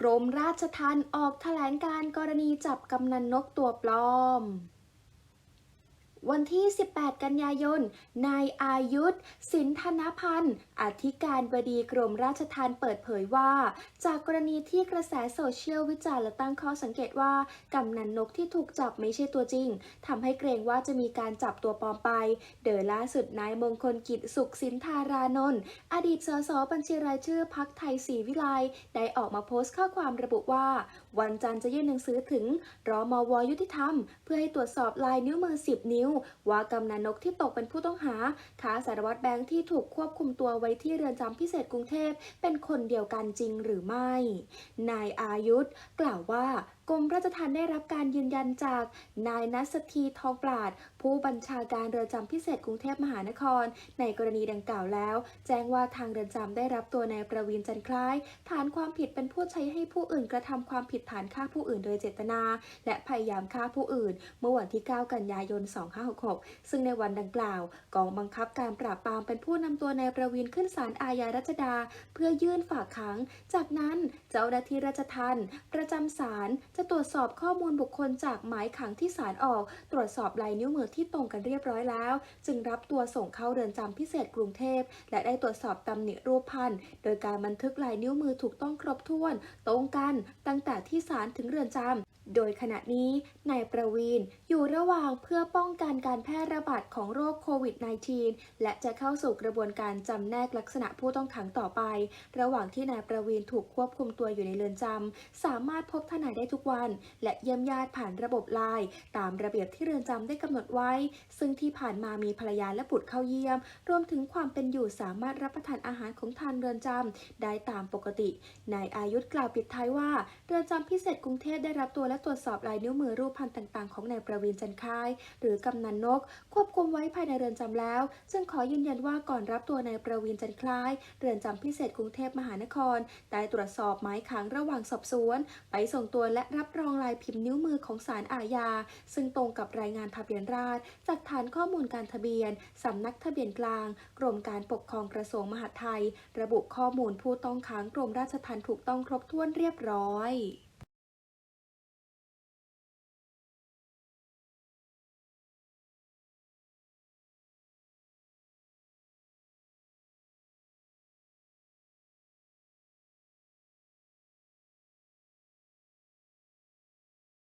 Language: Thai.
กรมราชทัณฑ์ออกแถลงการกรณีจับกำนันนกตัวปลอม วันที่ 18 กันยายน นายอายุธสินธนพันธ์ อธิการบดีกรมราชทัณฑ์เปิดเผยว่า จากกรณีที่กระแสโซเชียลวิจารณ์และตั้งข้อสังเกตว่ากำนันนกที่ถูกจับไม่ใช่ตัวจริงทำให้เกรงว่าจะมีการจับตัวปลอมไปโดยล่าสุดนายมงคลกิจสุขสินธารานนท์อดีตสสบัญชีรายชื่อพักไทยศรีวิไลได้ออกมาโพสต์ข้อความระบุว่า วันจันทร์จะยื่นหนังสือถึงรอมวยุติธรรม เพื่อให้ตรวจสอบลายนิ้วมือ 10 นิ้วว่ากำนันนกที่ตกเป็นผู้ต้องหาค้าสารวัตรแบงค์ที่ถูกควบคุมตัวไว้ที่เรือนจำพิเศษกรุงเทพเป็นคนเดียวกันจริงหรือไม่ นายอายุธกล่าวว่ากรมราชทัณฑ์ได้รับการยืนยันจากนายนัสธีทองปราด ผู้บัญชาการเรือนจำพิเศษกรุงเทพมหานคร ในกรณีดังกล่าวแล้ว แจ้งว่าทางเรือนจำได้รับตัวนายประวินจันท์คล้าย ฐานความผิดเป็นผู้ใช้ให้ผู้อื่นกระทำความผิดฐานฆ่าผู้อื่นโดยเจตนา และพยายามฆ่าผู้อื่น เมื่อวันที่ 9 กันยายน 25 2566 ซึ่งในวันดังกล่าว กองบังคับการปราบปรามเป็นผู้นำตัวนายประวินขึ้นศาลอาญารัชดา เพื่อยื่นฝากขัง จากนั้นเจ้าหน้าที่ราชทัณฑ์ประจำศาลจะตรวจสอบข้อมูลบุคคลจากหมายขังที่ศาลออก ตรวจสอบลายนิ้วมือที่ตรงกันเรียบร้อยแล้ว จึงรับตัวส่งเข้าเรือนจำพิเศษกรุงเทพ และได้ตรวจสอบตำหนิรูปพันธ์โดยการบันทึกลายนิ้วมือถูกต้องครบถ้วน ตรงกันตั้งแต่ที่ศาลถึงเรือนจำ โดยขณะนี้นายประวีนอยู่ระหว่างเพื่อป้องกันการแพร่ระบาดของโรคโควิด -19 และจะเข้าสู่กระบวนการจำแนกลักษณะผู้ต้องขังต่อไป ระหว่างที่นายประวีนถูกควบคุมตัวอยู่ในเรือนจำสามารถพบทนายได้ทุกวัน และเยี่ยมญาติผ่านระบบไลน์ตามระเบียบที่เรือนจำได้กำหนดไว้ ซึ่งที่ผ่านมามีภรรยาและบุตรเข้าเยี่ยม รวมถึงความเป็นอยู่สามารถรับประทานอาหารของทางเรือนจำได้ตามปกตินายอายุธกล่าวปิดท้ายว่า เรือนจำพิเศษกรุงเทพได้รับตัวและตรวจสอบลายนิ้วมือรูปพันธ์ต่าง ๆ ของนายประวินจันคาย หรือกำนันนก ควบคุมไว้ภายในเรือนจำแล้ว ซึ่งขอยืนยันว่าก่อนรับตัวนายประวินจันคล้าย เรือนจำพิเศษกรุงเทพมหานครได้ตรวจสอบหมายขังระหว่างสอบสวน ไปส่งตัวและรับรองลายพิมพ์นิ้วมือของศาลอาญา ซึ่งตรงกับรายงานทะเบียนราษฎรจากฐานข้อมูลการทะเบียนสำนักทะเบียนกลาง กรมการปกครองกระทรวงมหาดไทย ระบุข้อมูลผู้ต้องขังกรมราชทัณฑ์ถูกต้องครบถ้วนเรียบร้อย